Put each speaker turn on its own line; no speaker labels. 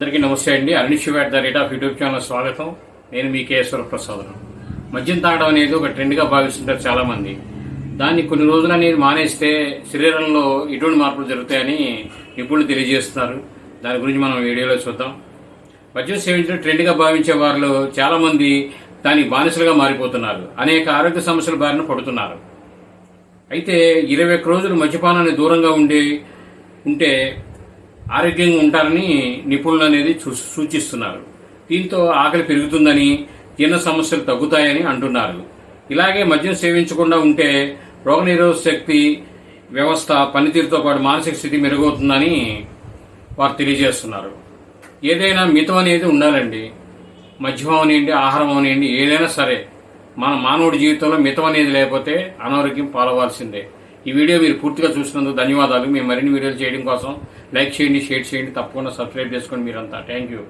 అందరికీ నమస్తే అండి. Arun Shiva the rate of YouTube channel స్వాగతం. నేను మీ కేశ్వర ప్రసాద్ మద్యం తాగడం అనేది ఒక ట్రెండ్గా భావిస్తుంటారు చాలామంది. దాన్ని కొన్ని రోజులు అనేది మానేస్తే శరీరంలో ఎటువంటి మార్పులు జరుగుతాయని నిపుణులు తెలియజేస్తున్నారు. దాని గురించి మనం వీడియోలో చూద్దాం. మద్యం సేవించడం ట్రెండ్గా భావించే వారిలో చాలామంది దానికి బానిసలుగా మారిపోతున్నారు. అనేక ఆరోగ్య సమస్యల బారిన పడుతున్నారు. అయితే ఇరవై ఒక్క రోజులు మద్యపానాన్ని దూరంగా ఉండి ఉంటే ఆరోగ్యంగా ఉంటారని నిపుణులు అనేది సూచిస్తున్నారు. దీంతో ఆకలి పెరుగుతుందని జీర్ణ సమస్యలు తగ్గుతాయని అంటున్నారు. ఇలాగే మద్యం సేవించకుండా ఉంటే రోగనిరోధక శక్తి వ్యవస్థ పనితీరుతో పాటు మానసిక స్థితి మెరుగవుతుందని వారు తెలియజేస్తున్నారు. ఏదైనా మితం అనేది ఉండాలండి. మద్యం అవనివ్వండి ఆహారం అవనివ్వండి ఏదైనా సరే మన మానవుడి జీవితంలో మితం అనేది లేకపోతే అనారోగ్యం పాలవాల్సిందే ఈ వీడియో మీరు పూర్తిగా చూసినందుకు ధన్యవాదాలు. మేము మరిన్ని వీడియోలు చేయడం కోసం లైక్ చేయండి షేర్ చేయండి తప్పకుండా సబ్స్క్రైబ్ చేసుకోండి మీరంతా. Thank you